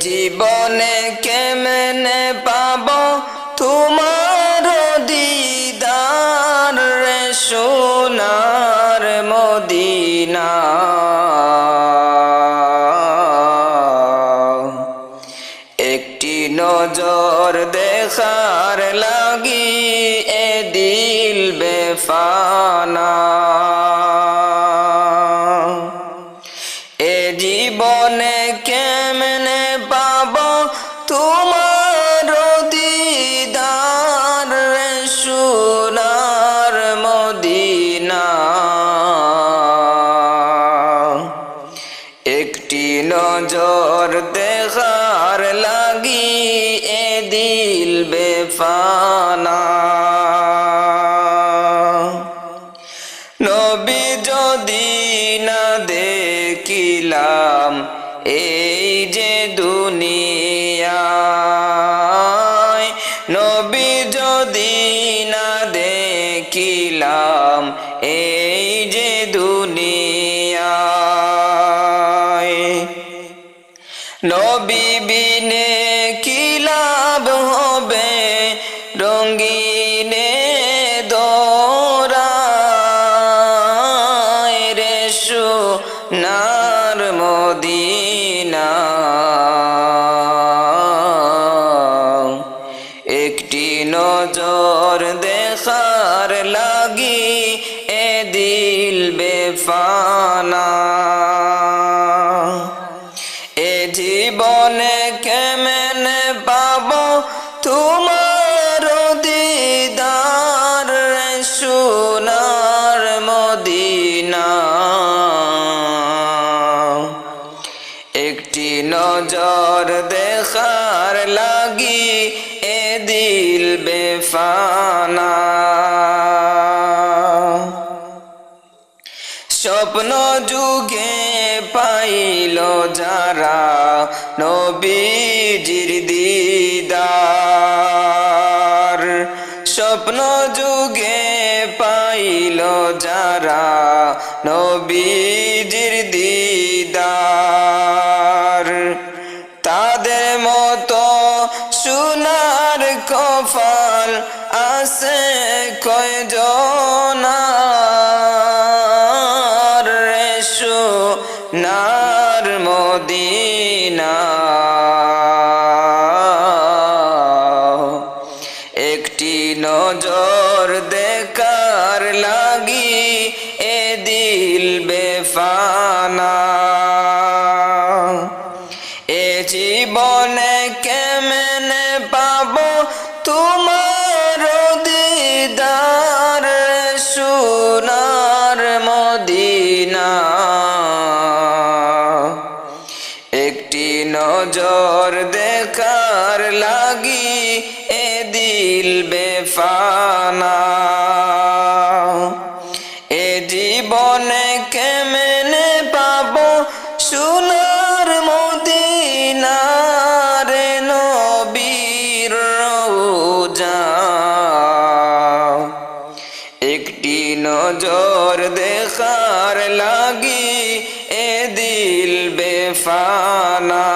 জীবনে কেমনে পাব? তোমার দিদার রে, সোনার মদিনা। একটি নজর দেখার লাগি এ দিল বেফানা। এ জীবনে একটি নজর দেখার লাগি এ দিল বেফানা। নবী যদি না দেখিলাম এই যে দুনিয়ায়, নবী যদি না দেখিলাম রঙ্গিনে দোরায় রে সোনার মদিনা। একটি নজর দেখার লাগি এ দিল বেফানা। এ জীবনে কেমনে পাব তোমার নজর দেখার লাগি এ দিল বেফানা। স্বপ্ন যুগে পাইল যারা নবীজির দিদার। স্বপ্ন যুগে পাইল যারা নবীজির দিদার কফাল আছে কয়জনার রে সোনার মদিনা? একটি নজর দেখার লাগি এ দিল বেফানা। নজর দেখার লাগি এ দিল বেফানা। এ জীবনে কেমনে পাব সোনার মদিনার নবীর রোজা? একটি নজর দেখার লাগি দিল বেফানা।